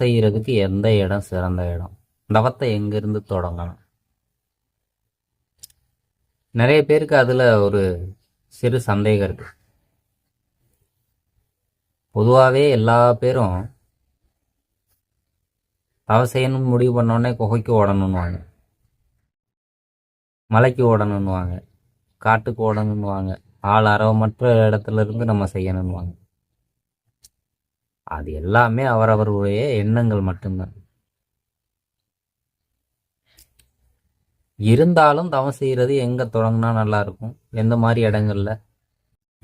செய்கிறதுக்கு செய்யறதுக்கு எந்த இடம் சிறந்த இடம்? தவத்தை எங்கிருந்து தொடங்கணும்? நிறைய பேருக்கு அதுல ஒரு சிறு சந்தேகம் இருக்கு. பொதுவாகவே எல்லா பேரும் தவ செய்யணும்னு முடிவு பண்ணோடனே குகைக்கு ஓடணும்னுவாங்க. மலைக்கு ஓடணும்னுவாங்க. காட்டுக்கு ஓடணும்னுவாங்க. ஆள் அரவமற்ற இடத்துல இருந்து நம்ம செய்யணும்னுவாங்க. அது எல்லாமே அவரவருடைய எண்ணங்கள் மட்டும்தான். இருந்தாலும் தவம் செய்கிறது எங்கே தொடங்கினா நல்லா இருக்கும். எந்த மாதிரி இடங்கள்ல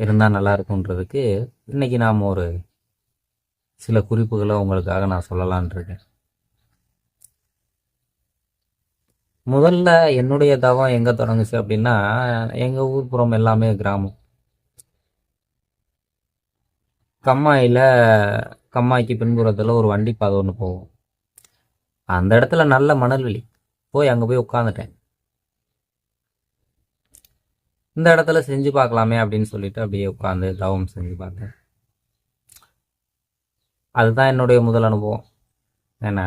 இருந்தால் நல்லா இருக்கும்ன்றதுக்கு இன்னைக்கு நாம் ஒரு சில குறிப்புகளை உங்களுக்காக நான் சொல்லலான் இருக்கேன். முதல்ல என்னுடைய தவம் எங்கே தொடங்குச்சு அப்படின்னா எங்கள் ஊர் புறம் எல்லாமே கிராமம். கம்மாயில் கம்மாய்க்கு பின்புறத்தில் ஒரு வண்டி பாதை ஒன்று போகும். அந்த இடத்துல நல்ல மணல்வெளி போய் அங்கே போய் உட்காந்துட்டேன் இந்த இடத்துல செஞ்சு பார்க்கலாமே அப்படின்னு சொல்லிட்டு அப்படியே உட்காந்து தவம் செஞ்சு பார்த்தேன். அதுதான் என்னுடைய முதல் அனுபவம். ஏன்னா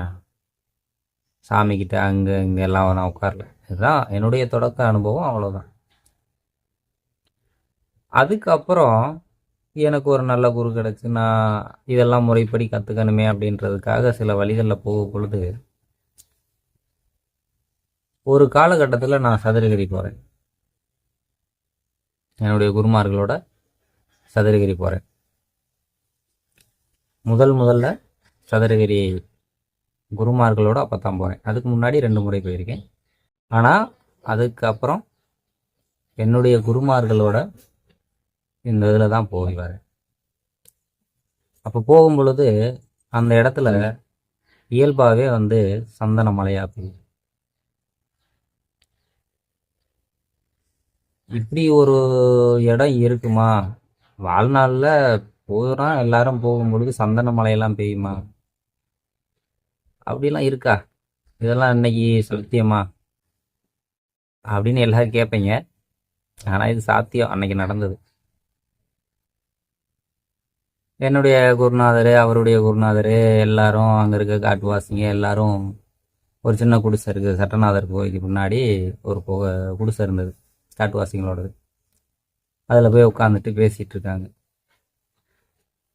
சாமிக்கிட்ட அங்கே இங்கே எல்லாம் நான் உட்காரல இதுதான் என்னுடைய தொடக்க அனுபவம் அவ்வளோதான் அதுக்கப்புறம் எனக்கு ஒரு நல்ல குரு கிடச்சி நான் இதெல்லாம் முறைப்படி கற்றுக்கணுமே அப்படின்றதுக்காக சில வழிகளில் போகும் பொழுது ஒரு காலகட்டத்தில் நான் சதுரகிரி போகிறேன் என்னுடைய குருமார்களோட சதுரகிரி போகிறேன் முதல் முதல்ல சதுரகிரி குருமார்களோட அப்போ தான் போகிறேன் அதுக்கு முன்னாடி ரெண்டு முறை போயிருக்கேன். ஆனால் அதுக்கப்புறம் என்னுடைய குருமார்களோட இந்த இதில் தான் போய் வரேன் அப்போ போகும் பொழுது அந்த இடத்துல இயல்பாகவே வந்து சந்தன மலையாக பெய்யும் இப்படி ஒரு இடம் இருக்குமா? வாழ்நாளில் போகிறோம் எல்லாரும் போகும் பொழுது சந்தன மலையெல்லாம் பெய்யுமா? அப்படிலாம் இருக்கா? இதெல்லாம் இன்னைக்கு சத்தியமா? அப்படின்னு எல்லாரும் கேட்பீங்க ஆனால் இது சாத்தியம் அன்னைக்கு நடந்தது. என்னுடைய குருநாதர் அவருடைய குருநாதர் எல்லாரும் அங்கே இருக்க காட்டுவாசிங்க எல்லாரும் ஒரு சின்ன குடிசை இருக்குது சட்டநாதர் கோயிலுக்கு முன்னாடி ஒரு புகை குடிசை இருந்தது காட்டுவாசிங்களோடது. அதில் போய் உட்காந்துட்டு பேசிகிட்டு இருக்காங்க.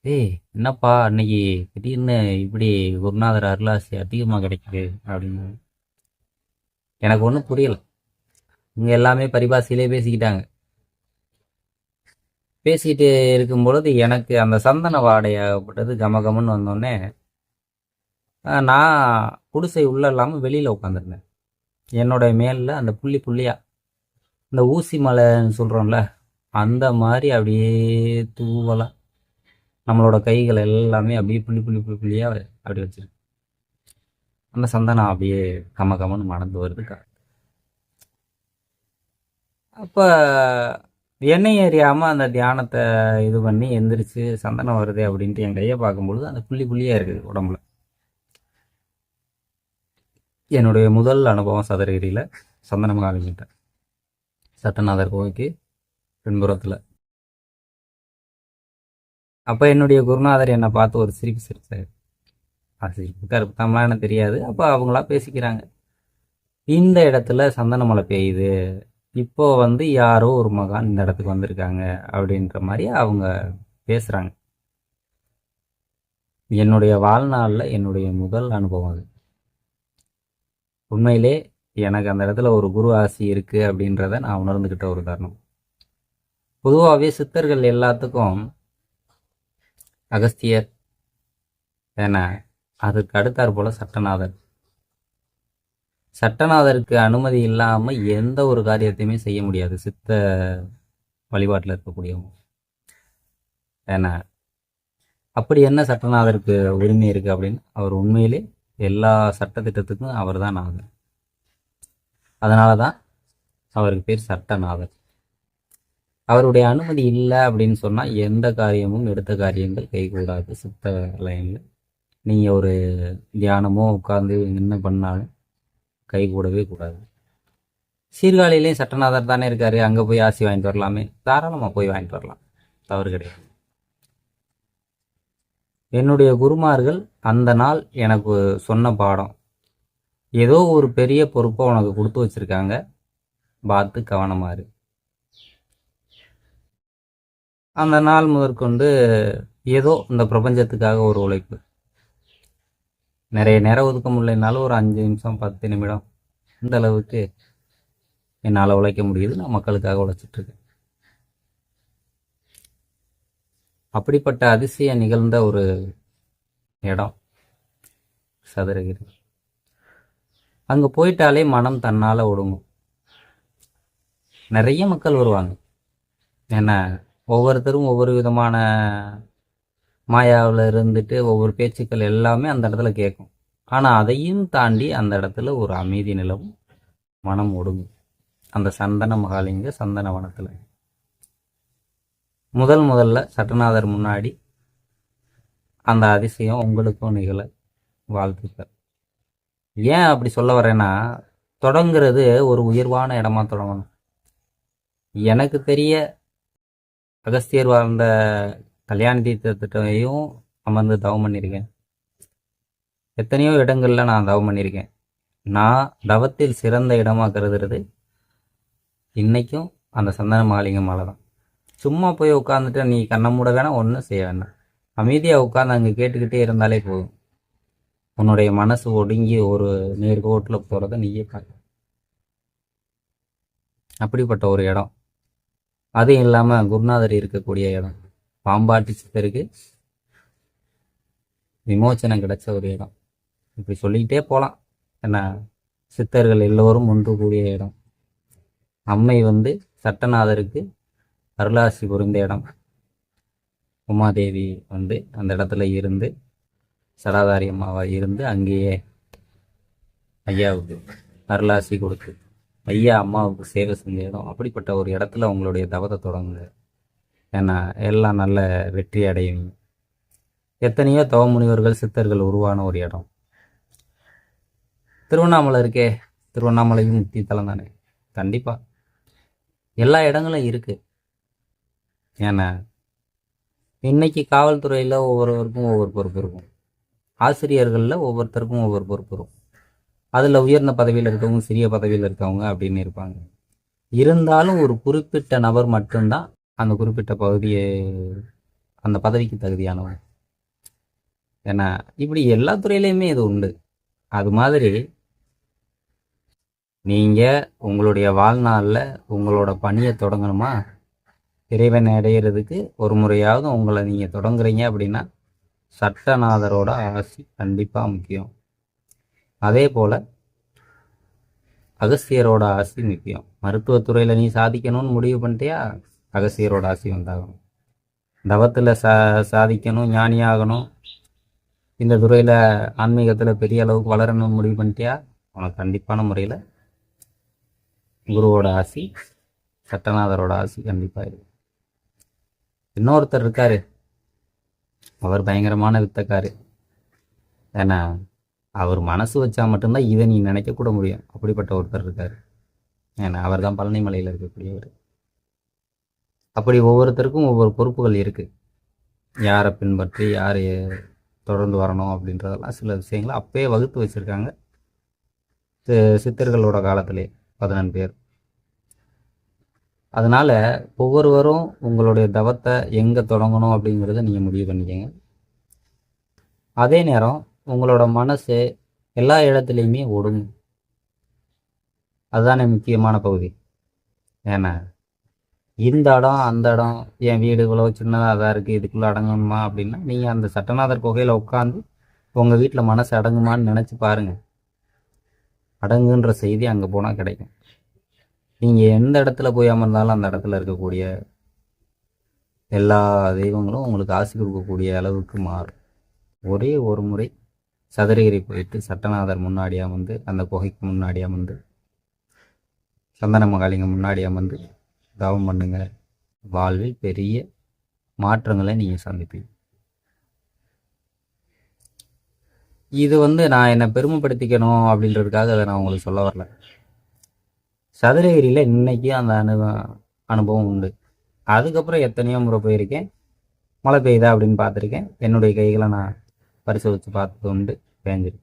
ஏய் என்னப்பா அன்னைக்கு திடீர்னு இப்படி குருநாதர் அருளாசி அதிகமாக கிடைக்குது அப்படின்னு. எனக்கு ஒன்றும் புரியலை. இங்கே எல்லாமே பரிபாஷையிலே பேசிக்கிட்டாங்க. பேசிகிட்டு இருக்கும் பொழுது எனக்கு அந்த சந்தன வாடையாகப்பட்டது கமகமன்னு வந்தோடனே நான் குடிசை உள்ள இல்லாமல் வெளியில் உட்காந்துருந்தேன் என்னோட மேலில் அந்த புள்ளி புள்ளியாக இந்த ஊசி மலைன்னு சொல்கிறோம்ல அந்த மாதிரி அப்படியே தூவலாக நம்மளோட கைகள் எல்லாமே அப்படியே புள்ளி புள்ளி புள்ளி புள்ளியாக அப்படி வச்சிருக்கு. அந்த சந்தனம் அப்படியே கம கமன்னு மணந்து வருதுக்கா அப்போ எண்ணெய் எறியாமல் அந்த தியானத்தை இது பண்ணி எந்திரிச்சு சந்தனம் வருது அப்படின்ட்டு என் கையை பார்க்கும்பொழுது அந்த புள்ளி புள்ளியாக இருக்குது உடம்புல. என்னுடைய முதல் அனுபவம் சதுரகிரியில் சந்தனம் காலிக்கிட்ட சட்டநாதர் கோவிலுக்கு பின்புறத்தில். அப்போ என்னுடைய குருநாதர் என்னை பார்த்து ஒரு சிரிப்பு சிரிச்சார். அது சிரிப்பு கருப்பு தமிழான எனக்கு தெரியாது. அப்போ அவங்களா பேசிக்கிறாங்க. இந்த இடத்துல சந்தன மழை பெய்யுது. இப்போ வந்து யாரோ ஒரு மகான் இந்த இடத்துக்கு வந்திருக்காங்க அப்படின்ற மாதிரி அவங்க பேசுகிறாங்க என்னுடைய வாழ்நாளில் என்னுடைய முதல் அனுபவம் அது. உண்மையிலே எனக்கு அந்த இடத்துல ஒரு குரு ஆசி இருக்குது அப்படின்றத நான் உணர்ந்துக்கிட்ட ஒரு தருணம். பொதுவாகவே சித்தர்கள் எல்லாத்துக்கும் அகஸ்தியர் ஏன்னா அதுக்கு அடுத்தாற் போல சட்டநாதர். சட்டநாதருக்கு அனுமதி இல்லாமல் எந்த ஒரு காரியத்தையுமே செய்ய முடியாது. சித்த வழிபாட்டில் இருக்கக்கூடியவங்க. ஏன்னா அப்படி என்ன சட்டநாதருக்கு உரிமை இருக்குது அப்படின்னு அவர் உண்மையிலே எல்லா சட்டத்திட்டத்துக்கும் அவர் தான் நாதர் அதனால தான் அவருக்கு பேர் சட்டநாதர். அவருடைய அனுமதி இல்லை அப்படின்னு சொன்னால் எந்த காரியமும் எடுத்த காரியங்கள் கைகூடாது. சித்த லைனில் நீங்கள் ஒரு தியானமோ உட்காந்து என்ன பண்ணாலும் கைகூடவே கூடாது. சீர்காழிலையும் சட்டநாதர் தானே இருக்காரு. அங்கே போய் ஆசி வாங்கிட்டு வரலாமே. தாராளமாக போய் வாங்கிட்டு வரலாம். தவறு கிடையாது. என்னுடைய குருமார்கள் அந்த நாள் எனக்கு சொன்ன பாடம். ஏதோ ஒரு பெரிய பொறுப்பை உனக்கு கொடுத்து வச்சிருக்காங்க. பார்த்து கவனமா அந்த நாள் முதற்கொண்டு ஏதோ இந்த பிரபஞ்சத்துக்காக ஒரு உழைப்பு. நிறைய நேரம் ஒதுக்க முடியலனாலும் ஒரு அஞ்சு நிமிஷம் பத்து நிமிடம் இந்த அளவுக்கு என்னால் உழைக்க முடியுது. நான் மக்களுக்காக உழைச்சிட்ருக்கேன் அப்படிப்பட்ட அதிசயம் நிகழ்ந்த ஒரு இடம் சதுரகிரி. அங்கே போயிட்டாலே மனம் தன்னால் ஒடுங்கும். நிறைய மக்கள் வருவாங்க. ஏன்னா ஒவ்வொருத்தரும் ஒவ்வொரு விதமான மாயாவில் இருந்துட்டு ஒவ்வொரு பேச்சுக்கள் எல்லாமே அந்த இடத்துல கேட்கும். ஆனால் அதையும் தாண்டி அந்த இடத்துல ஒரு அமைதி நிலவும் மனம் ஒடுங்கும். அந்த சந்தன மகாலிங்க சந்தன வனத்தில். முதல் முதல்ல சட்டநாதர் முன்னாடி அந்த அதிசயம் உங்களுக்கும் நிகழ வாழ்த்துக்கள். ஏன் அப்படி சொல்ல வரேன்னா தொடங்கிறது ஒரு உயர்வான இடமா தொடங்கணும். எனக்கு தெரிய அகஸ்தியர் வாழ்ந்த கல்யாண தீர்த்தத்தையும் அமர்ந்து தவம் பண்ணியிருக்கேன். எத்தனையோ இடங்களில் நான் தவம் பண்ணியிருக்கேன். நான் தவத்தில் சிறந்த இடமாக கருதுறது இன்றைக்கும் அந்த சந்தன மாளிகை மலை தான் சும்மா போய் உட்காந்துட்டு நீ கண்ணை மூட வேணாம் ஒன்றும் செய்ய வேண்டாம். அமைதியாக உட்காந்து அங்கே கேட்டுக்கிட்டே இருந்தாலே போதும். உன்னுடைய மனசு ஒடுங்கி ஒரு நேர்கோட்டில் போகிறத நீயே பார்க்க அப்படிப்பட்ட ஒரு இடம். அதுவும் இல்லாமல் குருநாதர் இருக்கக்கூடிய இடம். பாம்பாட்டி சித்தருக்கு விமோச்சனம் கிடைச்ச ஒரு இடம். இப்படி சொல்லிக்கிட்டே போகலாம் என்ன சித்தர்கள் எல்லோரும் ஒன்று கூடிய இடம். அம்மை வந்து சட்டநாதருக்கு அருளாசி புரிந்த இடம். உமாதேவி வந்து அந்த இடத்துல இருந்து சடாதாரி அம்மாவாக இருந்து அங்கேயே ஐயாவுக்கு அருளாசி கொடுத்து ஐயா அம்மாவுக்கு சேவை செஞ்ச இடம். அப்படிப்பட்ட ஒரு இடத்துல உங்களுடைய தவத்தை தொடங்குது ஏன்னா எல்லாம் நல்ல வெற்றி அடையும். எத்தனையோ தவ முனிவர்கள் சித்தர்கள் உருவான ஒரு இடம். திருவண்ணாமலை இருக்கே திருவண்ணாமலையும் முக்தி தலம் தானே? கண்டிப்பாக எல்லா இடங்களும் இருக்குது ஏன்னா இன்னைக்கு காவல்துறையில் ஒவ்வொருவருக்கும் ஒவ்வொரு பொறுப்பு இருக்கும். ஆசிரியர்களில் ஒவ்வொருத்தருக்கும் ஒவ்வொரு பொறுப்பு இருக்கும். அதில் உயர்ந்த பதவியில் இருக்கவங்க சிறிய பதவியில் இருக்கவங்க அப்படின்னு இருப்பாங்க. இருந்தாலும் ஒரு குறிப்பிட்ட நபர் மட்டும்தான் அந்த குறிப்பிட்ட பகுதியை அந்த பதவிக்கு தகுதியானவங்க ஏன்னா இப்படி எல்லா துறையிலையுமே இது உண்டு. அது மாதிரி நீங்கள் உங்களுடைய வாழ்நாளில் உங்களோட பணியை தொடங்கணுமா? இறைவன் அடையிறதுக்கு ஒரு முறையாவது உங்களை நீங்கள் தொடங்குறீங்க அப்படின்னா சட்டநாதரோட ஆசி கண்டிப்பாக முக்கியம். அதே போல் அகஸ்தியரோட ஆசி முக்கியம். மருத்துவத்துறையில் நீ சாதிக்கணும்னு முடிவு பண்ணிட்டியா? அகசியரோட ஆசி வந்தாகணும் தவத்தில் சா சாதிக்கணும் ஞானியாகணும். இந்த துறையில் ஆன்மீகத்தில் பெரிய அளவுக்கு வளரணும்னு முடிவு பண்ணிட்டியா? உனக்கு கண்டிப்பான முறையில் குருவோட ஆசி சட்டநாதரோட ஆசி கண்டிப்பாக இருக்கு இன்னொருத்தர் இருக்காரு. அவர் பயங்கரமான வித்தக்காரு. ஏன்னா அவர் மனசு வச்சா மட்டும்தான் இதை நீ நினைக்க கூட முடியும். அப்படிப்பட்ட ஒருத்தர் இருக்கார். ஏன்னா அவர் தான் பழனிமலையில் இருக்கக்கூடியவர். அப்படி ஒவ்வொருத்தருக்கும் ஒவ்வொரு பொறுப்புகள் இருக்குது யாரை பின்பற்றி யார் தொடர்ந்து வரணும் அப்படின்றதெல்லாம் சில விஷயங்களை அப்பயே வகுத்து வச்சுருக்காங்க. சித்தர்களோட காலத்திலே பதினெண்டு பேர். அதனால ஒவ்வொருவரும் உங்களுடைய தவத்தை எங்கே தொடங்கணும் அப்படிங்கிறத நீங்கள் முடிவு பண்ணிக்கங்க. அதே நேரம் உங்களோட மனசு எல்லா இடத்துலையுமே ஒடுங்கும். அதுதானே முக்கியமான பகுதி. ஏன்னா இந்த இடம் அந்த இடம் என் வீடு இவ்வளோ சின்னதாக தான் இருக்குது இதுக்குள்ளே அடங்கணுமா அப்படின்னா நீங்கள் அந்த சட்டநாதர் குகையில் உட்காந்து உங்கள் வீட்டில் மனசு அடங்குமான்னு நினச்சி பாருங்கள் அடங்குன்ற செய்தி அங்கே போனால் கிடைக்கும். நீங்கள் எந்த இடத்துல போய் அமர்ந்தாலும் அந்த இடத்துல இருக்கக்கூடிய எல்லா தெய்வங்களும் உங்களுக்கு ஆசி கொடுக்கக்கூடிய அளவுக்கு மாறும். ஒரே ஒரு முறை சதுரகிரி போயிட்டு சட்டநாதர் முன்னாடியாக வந்து அந்த குகைக்கு முன்னாடியாக வந்து சந்தன மகாலிங்க முன்னாடியாக வந்து தவம் பண்ணுங்க. வாழ்வில் பெரிய மாற்றங்களை நீங்கள் சந்திப்பீங்க. இது வந்து நான் என்னை பெருமைப்படுத்திக்கணும் அப்படின்றதுக்காக அதை நான் உங்களுக்கு சொல்ல வரல. சதுரகிரியில் இன்னைக்கு அந்த அனுப அனுபவம் உண்டு. அதுக்கப்புறம் எத்தனையோ முறை போயிருக்கேன். மழை பெய்யுதா அப்படின்னு பார்த்துருக்கேன். என்னுடைய கைகளை நான் பரிசோதித்து பார்த்தது உண்டு. பேஞ்சிருக்கு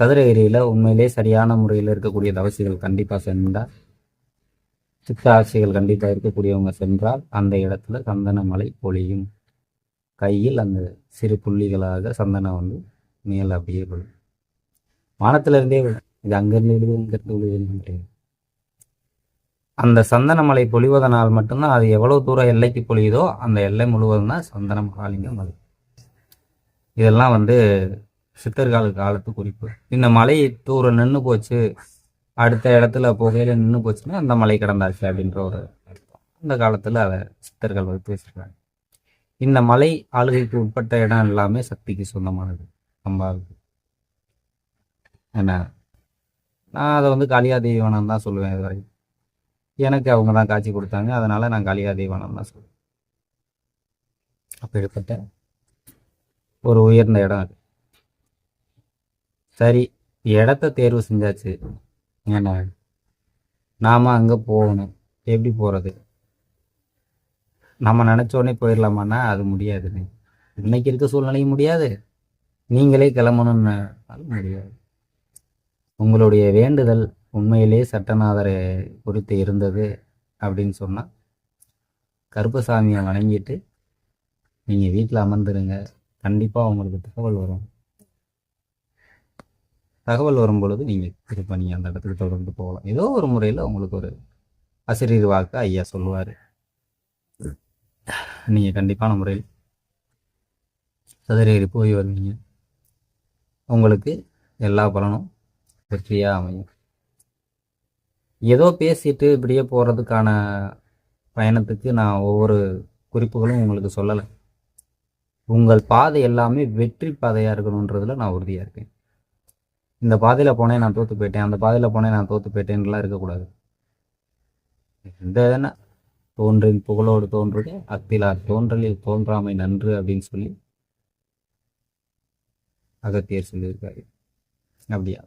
சதுரகிரியில் உண்மையிலே சரியான முறையில் இருக்கக்கூடிய தவசிகள் கண்டிப்பாக சென்றால் சித்த ஆசைகள் கண்டிப்பாக இருக்கக்கூடியவங்க சென்றால் அந்த இடத்துல சந்தன மலை பொழியும். கையில் அந்த சிறு புள்ளிகளாக சந்தனம் வந்து மேலே அப்படியே விழும். வானத்துல இருந்தே விழும். இது அங்கேருந்து விழுது விழுதுன்னு கிடையாது அந்த சந்தன மலை பொழிவதனால் மட்டும்தான் அது எவ்வளவு தூரம் எல்லைக்கு பொழியுதோ அந்த எல்லை முழுவதும் தான் சந்தன மகாலிங்கம் மலை இதெல்லாம் வந்து சித்தர்கால காலத்து குறிப்பு. இந்த மலை தூரம் நின்று போச்சு. அடுத்த இடத்துல புகையில நின்று போச்சுன்னா அந்த மலை கடந்தாச்சு அப்படின்ற ஒரு அர்த்தம். அந்த காலத்தில் அதை சித்தர்கள் வந்து பேசியிருக்காங்க இந்த மலை ஆளுகைக்கு உட்பட்ட இடம் எல்லாமே சக்திக்கு சொந்தமானது. அம்பாவுக்கு என்ன நான் அதை வந்து காளியா தெய்வானம் தான் சொல்லுவேன் இது வரைக்கும். எனக்கு அவங்க தான் காட்சி கொடுத்தாங்க. அதனால நான் காளியா தெய்வானம் தான் சொல்லுவேன். அப்படிப்பட்ட ஒரு உயர்ந்த இடம் அது. சரி இடத்த தேர்வு செஞ்சாச்சு. என்ன நாம அங்கே போகணும். எப்படி போகிறது நம்ம நினச்ச உடனே போயிடலாமான்னா அது முடியாதுங்க இன்னைக்கு இருக்க சூழ்நிலையும் முடியாது. நீங்களே கிளம்பணும்னு முடியாது. உங்களுடைய வேண்டுதல் உண்மையிலே சட்டநாதரை குறித்து இருந்தது அப்படின்னு சொன்னால் கருப்பசாமியை வணங்கிட்டு நீங்கள் வீட்டில் அமர்ந்துருங்க. கண்டிப்பாக உங்களுக்கு தகவல் வரும். தகவல் வரும் பொழுது நீங்கள் திருப்ப நீங்கள் அந்த இடத்துக்கு தொடர்ந்து போகலாம். ஏதோ ஒரு முறையில் உங்களுக்கு ஒரு ஆசிரியர் வாக்கு ஐயா சொல்லுவார். நீங்கள் கண்டிப்பான முறையில் சதுரகிரி போய் வருவீங்க. உங்களுக்கு எல்லா பலனும் வெற்றியாக அமையும். ஏதோ பேசிட்டு இப்படியே போகிறதுக்கான பயணத்துக்கு நான் ஒவ்வொரு குறிப்புகளும் உங்களுக்கு சொல்லலை. உங்கள் பாதை எல்லாமே வெற்றி பாதையாக இருக்கணுன்றதில் நான் உறுதியாக இருக்கேன். இந்த பாதையில் போனேன் நான் தோற்று போயிட்டேன் அந்த பாதையில் போனேன் நான் தோற்று போயிட்டேன்லாம் இருக்கக்கூடாது. இந்த என்ன தோன்றின் புகழோடு தோன்றுக அத்திலார் தோன்றலில் தோன்றாமை நன்று அப்படின்னு சொல்லி அகத்தியர் சொல்லியிருக்காரு. அப்படியா?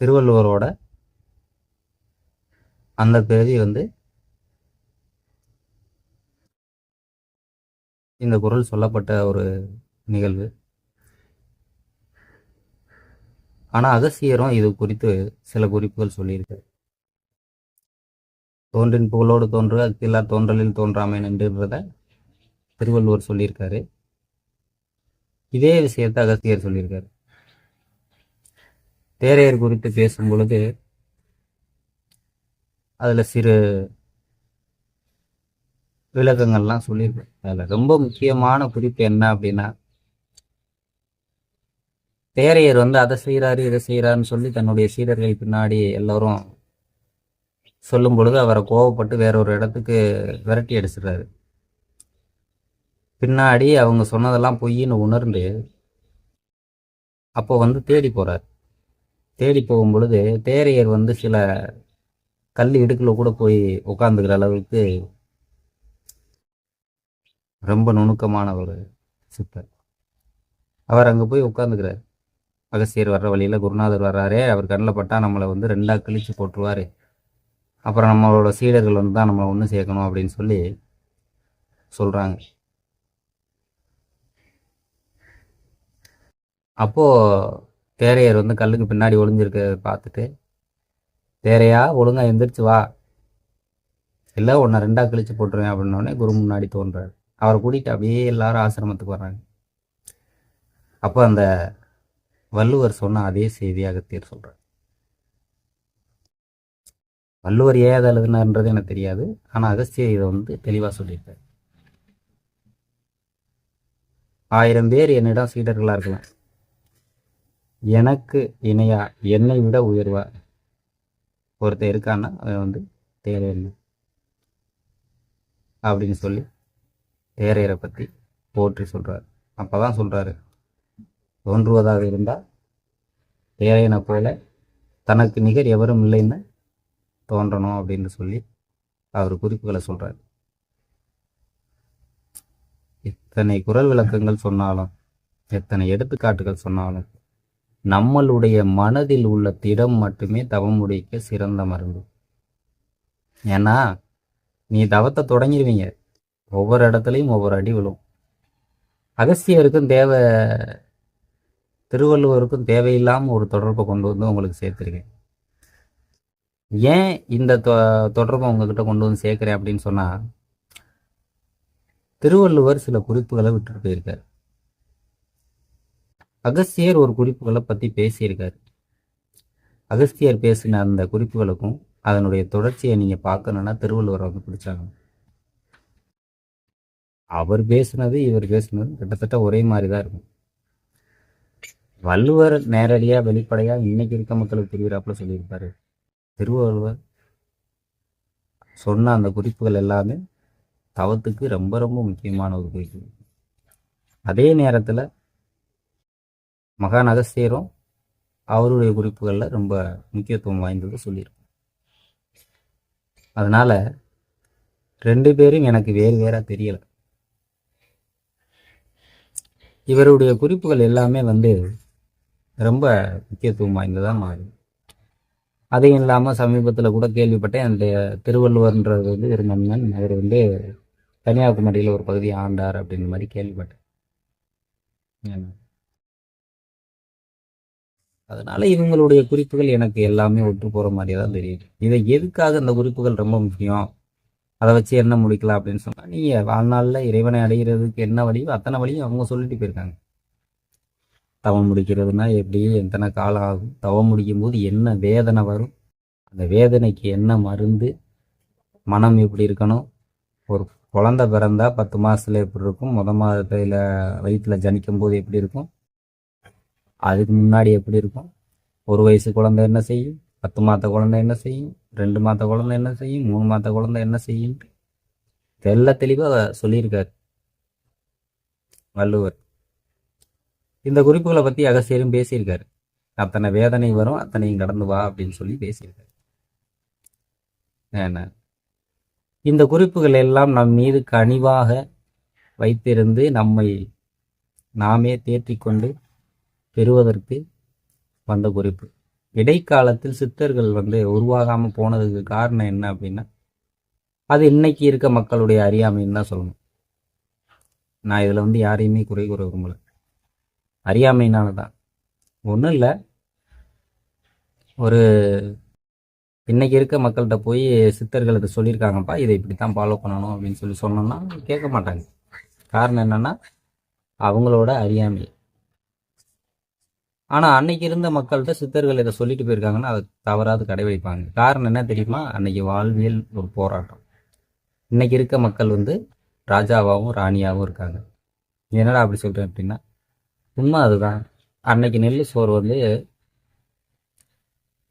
திருவள்ளுவரோட அந்த பிறவி வந்து இந்த குரல் சொல்லப்பட்ட ஒரு நிகழ்வு. ஆனால் அகசியரும் இது குறித்து சில குறிப்புகள் சொல்லியிருக்காரு. தோன்றின் புகழோடு தோன்று அக்கில்லார் தோன்றலில் தோன்றாமை நின்றுன்றத திருவள்ளுவர் சொல்லியிருக்காரு. இதே விஷயத்தை அகஸ்தியர் சொல்லியிருக்காரு. தேரையர் குறித்து பேசும் பொழுது அதில் சிறு விளக்கங்கள்லாம் சொல்லியிருக்கேன் அதில் ரொம்ப முக்கியமான குறிப்பு என்ன அப்படின்னா தேரையர் வந்து அதை செய்கிறாரு இதை செய்கிறாருன்னு சொல்லி தன்னுடைய சீடர்கள் பின்னாடி எல்லோரும் சொல்லும் பொழுது அவரை கோவப்பட்டு வேற ஒரு இடத்துக்கு விரட்டி அடிச்சிடுறாரு. பின்னாடி அவங்க சொன்னதெல்லாம் பொய்ன்னு உணர்ந்து அப்போ வந்து தேடி போகிறார் தேடி போகும் பொழுது தேரையர் வந்து சில கல் இடுக்கில் கூட போய் உட்காந்துக்கிற அளவுக்கு ரொம்ப நுணுக்கமான ஒரு சித்தர். அவர் அங்கே போய் உட்காந்துக்கிறார் அகசியர் வர்ற வழியில் குருநாதர் வர்றாரே அவர் கண்ணில் பட்டால் நம்மளை வந்து ரெண்டாக கிழிச்சு போட்டுருவார். அப்புறம் நம்மளோட சீடர்கள் வந்து தான் நம்மளை ஒன்று சேர்க்கணும் அப்படின்னு சொல்லி சொல்கிறாங்க அப்போது தேரையர் வந்து கல்லுக்கு பின்னாடி ஒளிஞ்சிருக்கிறத பார்த்துட்டு தேரையா ஒழுங்காக எந்திரிச்சு வா. இல்லை உன்னை ரெண்டாக கழிச்சு போட்டுருவேன் அப்படின்னோடனே குரு முன்னாடி தோன்றாரு. அவரை கூட்டிகிட்டு அப்படியே எல்லாரும் ஆசிரமத்துக்கு வர்றாங்க. அப்போ அந்த வள்ளுவர் சொன்ன அதே செய்தியாக தீர் சொல்கிறார் வள்ளுவர் ஏன் எழுதினார்ன்றது எனக்கு தெரியாது. ஆனால் அகஸ்தியர் இதை வந்து தெளிவாக சொல்லியிருக்காரு. ஆயிரம் பேர் என்னிடம் சீடர்களாக இருக்கலாம். எனக்கு இணையா என்னை விட உயர்வா? ஒருத்தர் இருக்கான்னா அவன் வந்து தேரையன் அப்படின்னு சொல்லி தேரையரை பற்றி போற்றி சொல்கிறார் அப்போ தான் சொல்கிறாரு தோன்றுவதாக இருந்தால் தேரையனை போல தனக்கு நிகர் எவரும் இல்லைன்னு தோன்றணும் அப்படின்னு சொல்லி அவர் குறிப்புகளை சொல்கிறார் எத்தனை குரல் விளக்கங்கள் சொன்னாலும் எத்தனை எடுத்துக்காட்டுகள் சொன்னாலும் நம்மளுடைய மனதில் உள்ள திடம் மட்டுமே தவம் முடிக்க சிறந்த மருந்து. ஏன்னா நீ தவத்தை தொடங்கிடுவீங்க. ஒவ்வொரு இடத்துலையும் ஒவ்வொரு அடி விழும். அகஸ்தியருக்கும் தேவை திருவள்ளுவருக்கும் தேவையில்லாமல் ஒரு தொடர்பை கொண்டு வந்து உங்களுக்கு சேர்த்துருக்கேன். ஏன் இந்த தொ- தொடர்பை உங்ககிட்ட கொண்டு வந்து சேர்க்குறேன் அப்படின்னு சொன்னால் திருவள்ளுவர் சில குறிப்புகளை விட்டுட்டு போயிருக்கார். அகஸ்தியர் ஒரு குறிப்புகளை பற்றி பேசியிருக்கார். அகஸ்தியர் பேசின அந்த குறிப்புகளுக்கும் அதனுடைய தொடர்ச்சியை நீங்கள் பார்க்கணுன்னா திருவள்ளுவரை வந்து பிடிச்சாங்க அவர் பேசுனது இவர் பேசுனது கிட்டத்தட்ட ஒரே மாதிரி தான் இருக்கும். வள்ளுவர் நேரடியாக வெளிப்படையாக இன்னைக்கு இருக்க மக்களுக்கு புரிகிறாப்புல சொல்லியிருப்பாரு. திருவள்ளுவர் சொன்ன அந்த குறிப்புகள் எல்லாமே தவத்துக்கு ரொம்ப ரொம்ப முக்கியமான ஒரு குறிப்பு. அதே நேரத்தில் மகான் அகஸ்தியரும் அவருடைய குறிப்புகளில் ரொம்ப முக்கியத்துவம் வாய்ந்தது சொல்லியிருக்கோம் அதனால் ரெண்டு பேரும் எனக்கு வேறு வேறாக தெரியலை. இவருடைய குறிப்புகள் எல்லாமே வந்து ரொம்ப முக்கியத்துவம் வாய்ந்ததாக மாறுது அதையும் இல்லாமல் சமீபத்தில் கூட கேள்விப்பட்டேன். அந்த திருவள்ளுவர்ன்றது வந்து ஒரு மன்னன் அவர் வந்து கன்னியாகுமரியில் ஒரு பகுதியை ஆண்டார் அப்படின்ற மாதிரி கேள்விப்பட்டேன். அதனால இவங்களுடைய குறிப்புகள் எனக்கு எல்லாமே ஒற்று போகிற மாதிரியே தான் தெரியுது. இதை எதுக்காக இந்த குறிப்புகள் ரொம்ப முக்கியம்? அதை வச்சு என்ன முடிக்கலாம் அப்படின்னு சொன்னால் நீங்கள் வாழ்நாளில் இறைவனை அடைகிறதுக்கு என்ன வழியோ அத்தனை வழியும் அவங்க சொல்லிட்டு போயிருக்காங்க. தவம் முடிக்கிறதுனா எப்படி? எத்தனை காலம் ஆகும்? தவம் முடிக்கும் போது என்ன வேதனை வரும்? அந்த வேதனைக்கு என்ன மருந்து? மனம் எப்படி இருக்கணும்? ஒரு குழந்த பிறந்தா பத்து மாதத்தில் எப்படி இருக்கும்? முத மாதத்தில் வயிற்றில் ஜனிக்கும் போது எப்படி இருக்கும்? அதுக்கு முன்னாடி எப்படி இருக்கும்? ஒரு வயசு குழந்தை என்ன செய்யும்? பத்து மாத குழந்தை என்ன செய்யும்? ரெண்டு மாத குழந்தை என்ன செய்யும்? மூணு மாத குழந்தை என்ன செய்யும்? தெல்ல தெளிவாக சொல்லியிருக்காரு. வள்ளுவர். இந்த குறிப்புகளை பற்றி அகஸ்தியரும் பேசியிருக்காரு. அத்தனை வேதனை வரும் அத்தனையும் கடந்து வா அப்படின்னு சொல்லி பேசியிருக்காரு. என்ன இந்த குறிப்புகள் எல்லாம் நம் மீது கனிவாக வைத்திருந்து நம்மை நாமே தேற்றிக்கொண்டு பெறுவதற்கு வந்த குறிப்பு. இடைக்காலத்தில் சித்தர்கள் வந்து உருவாகாமல் போனதுக்கு காரணம் என்ன அப்படின்னா அது இன்னைக்கு இருக்க மக்களுடைய அறியாமைன்னு தான் சொல்லணும். நான் இதில் வந்து யாரையுமே குறை கூற விரும்பலை. அறியாமையினால தான் ஒன்றும் இல்லை. ஒரு இன்னைக்கு இருக்க மக்கள்கிட்ட போய் சித்தர்கள் இதை சொல்லியிருக்காங்கப்பா இதை இப்படி தான் ஃபாலோ பண்ணணும் அப்படின்னு சொல்லி சொன்னோம்னா கேட்க மாட்டாங்க. காரணம் என்னன்னா அவங்களோட அறியாமை. ஆனால் அன்னைக்கு இருந்த மக்கள்கிட்ட சித்தர்கள் இதை சொல்லிட்டு போயிருக்காங்கன்னா அதை தவறாது கடைபிடிப்பாங்க. காரணம் என்ன தெரியுமா? அன்னைக்கு வாழ்வியல் ஒரு போராட்டம். இன்னைக்கு இருக்க மக்கள் வந்து ராஜாவாகவும் ராணியாகவும் இருக்காங்க. என்னடா அப்படி சொல்கிறேன் அப்படின்னா உண்மை அதுதான் அன்னைக்கு நெல் சோறு வந்து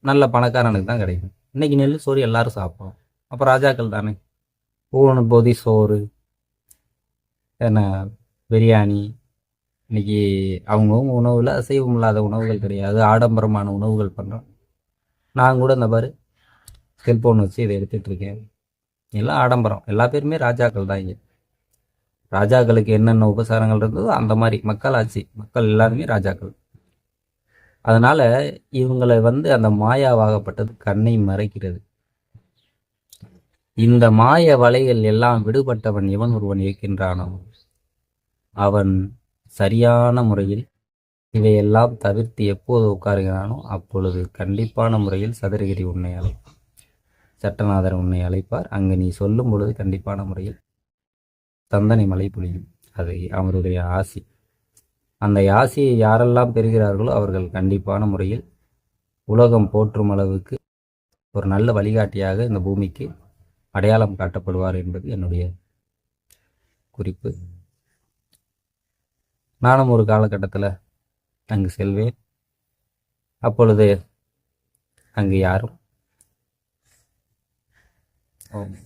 நல்ல பணக்காரனுக்கு தான் கிடைக்கும். இன்னைக்கு நெல் சோறு எல்லாரும் சாப்பிடும். அப்போ ராஜாக்கள் தானே? ஊன போதி சோறு என்ன பிரியாணி இன்னைக்கு அவங்கவுங்க உணவில் அசைவம் இல்லாத உணவுகள் கிடையாது. ஆடம்பரமான உணவுகள் பண்ணுறோம் நான் கூட இந்த பாரு செல்ஃபோன் வச்சு இதை எடுத்துகிட்ருக்கேன் எல்லாம் ஆடம்பரம். எல்லா பேருமே ராஜாக்கள் தான் இங்கே. ராஜாக்களுக்கு என்னென்ன உபசாரங்கள் இருந்ததோ அந்த மாதிரி மக்கள் ஆட்சி மக்கள் எல்லாருமே ராஜாக்கள். அதனால இவங்களை வந்து அந்த மாயாவாகப்பட்டது கண்ணை மறைக்கிறது. இந்த மாய வலைகள் எல்லாம் விடுபட்டவன் இவன் ஒருவன் இருக்கின்றானோ அவன் சரியான முறையில் இவையெல்லாம் தவிர்த்து எப்போது உட்காருகிறானோ அப்பொழுது கண்டிப்பான முறையில் சதுரகிரி உன்னை அழைப்பார் சட்டநாதர் உன்னை அழைப்பார். அங்கு நீ சொல்லும் பொழுது கண்டிப்பான முறையில் சந்தனை மலை பொழியும். அது அவருடைய ஆசி. அந்த ஆசியை யாரெல்லாம் பெறுகிறார்களோ அவர்கள் கண்டிப்பான முறையில் உலகம் போற்றும் அளவுக்கு ஒரு நல்ல வழிகாட்டியாக இந்த பூமிக்கு அடையாளம் காட்டப்படுவார் என்பது என்னுடைய குறிப்பு. நானும் ஒரு காலகட்டத்தில் அங்கு செல்வேன். அப்பொழுது அங்கு யாரும்? ஓம்